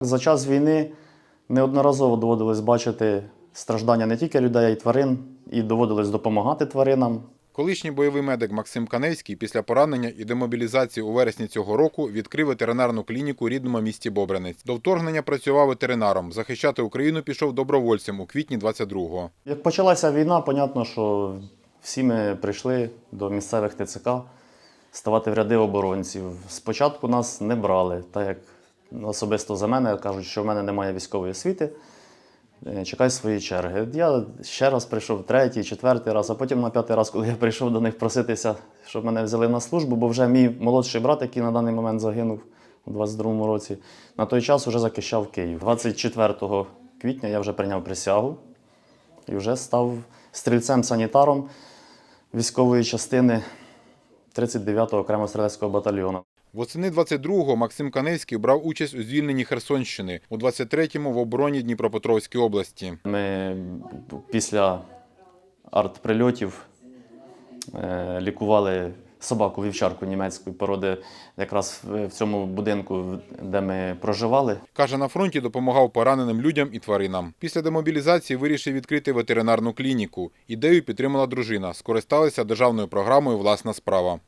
За час війни неодноразово доводилось бачити страждання не тільки людей, а й тварин, і доводилось допомагати тваринам. Колишній бойовий медик Максим Каневський після поранення і демобілізації у вересні цього року відкрив ветеринарну клініку у рідному місті Бобринець. До вторгнення працював ветеринаром. Захищати Україну пішов добровольцем у квітні 22-го. Як почалася війна, понятно, що всі ми прийшли до місцевих ТЦК ставати в ряди оборонців. Спочатку нас не брали, так як особисто за мене кажуть, що в мене немає військової освіти. Е, Чекай свої черги. Я ще раз прийшов третій, четвертий раз, а потім на п'ятий раз, коли я прийшов до них проситися, щоб мене взяли на службу, бо вже мій молодший брат, який на даний момент загинув у 22-му році, на той час вже захищав Київ. 24 квітня я вже прийняв присягу і вже став стрільцем-санітаром військової частини 39-го окремого стрілецького батальйону. Восени 22-го Максим Каневський брав участь у звільненні Херсонщини, у 23-му в обороні Дніпропетровської області. Ми після артприльотів е, лікували собаку вівчарку німецької породи якраз в в цьому будинку, де ми проживали. Каже, на фронті допомагав пораненим людям і тваринам. Після демобілізації вирішив відкрити ветеринарну клініку. Ідею підтримала дружина. Скористалися державною програмою Власна справа.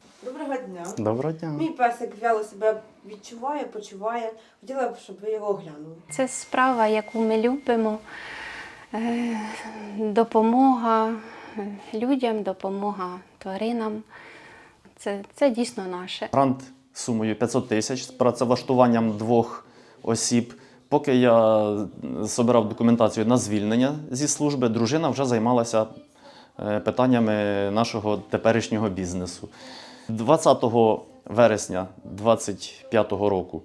Дня. Доброго дня. Мій песик вяло себе відчуває, почуває. Хотіла б, щоб ви його оглянули. Це справа, яку ми любимо. Е, Допомога людям, допомога тваринам. Це, це дійсно наше. Грант сумою 500 тисяч з працевлаштуванням двох осіб. Поки я збирав документацію на звільнення зі служби, дружина вже займалася е, питаннями нашого теперішнього бізнесу. 20 вересня 2025 року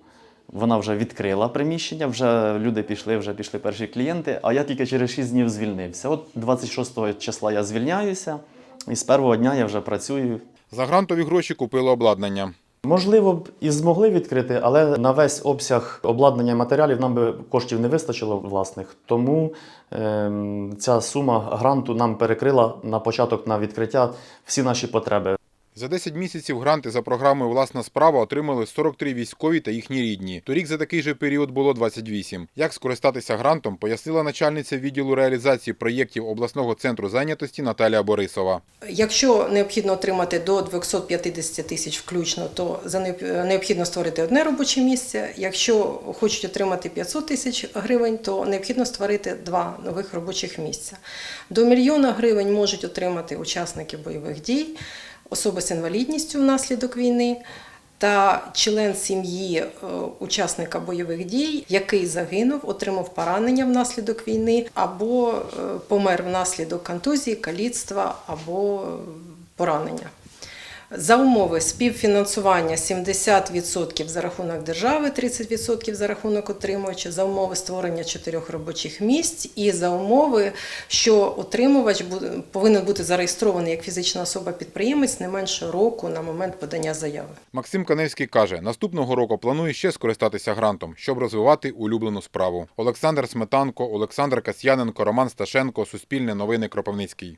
вона вже відкрила приміщення, вже люди пішли, вже пішли перші клієнти, а я тільки через 6 днів звільнився. От 26 числа я звільняюся, і з першого дня я вже працюю За грантові гроші купили обладнання. Можливо б і змогли відкрити, але на весь обсяг обладнання матеріалів нам би коштів не вистачило власних. Тому ем, ця сума гранту нам перекрила на початок на відкриття всі наші потреби. За 10 місяців гранти за програмою Власна справа отримали 43 військові та їхні рідні. Торік за такий же період було 28. Як скористатися грантом, пояснила начальниця відділу реалізації проєктів обласного центру зайнятості Наталія Борисова. Якщо необхідно отримати до 250 тисяч включно, то необхідно створити одне робоче місце. Якщо хочуть отримати 500 тисяч гривень, то необхідно створити два нових робочих місця. До мільйона гривень можуть отримати учасники бойових дій, особи з інвалідністю внаслідок війни. Та член сім'ї е, учасника бойових дій, який загинув, отримав поранення внаслідок війни, або е, помер внаслідок контузії, каліцтва або поранення. За умови співфінансування 70% за рахунок держави, 30% за рахунок отримувача, за умови створення чотирьох робочих місць і за умови, що отримувач повинен бути зареєстрований як фізична особа-підприємець не менше року на момент подання заяви. Максим Каневський каже, наступного року планує ще скористатися грантом, щоб розвивати улюблену справу. Олександр Сметанко, Олександр Касьяненко, Роман Сташенко, Суспільне новини Кропивницький.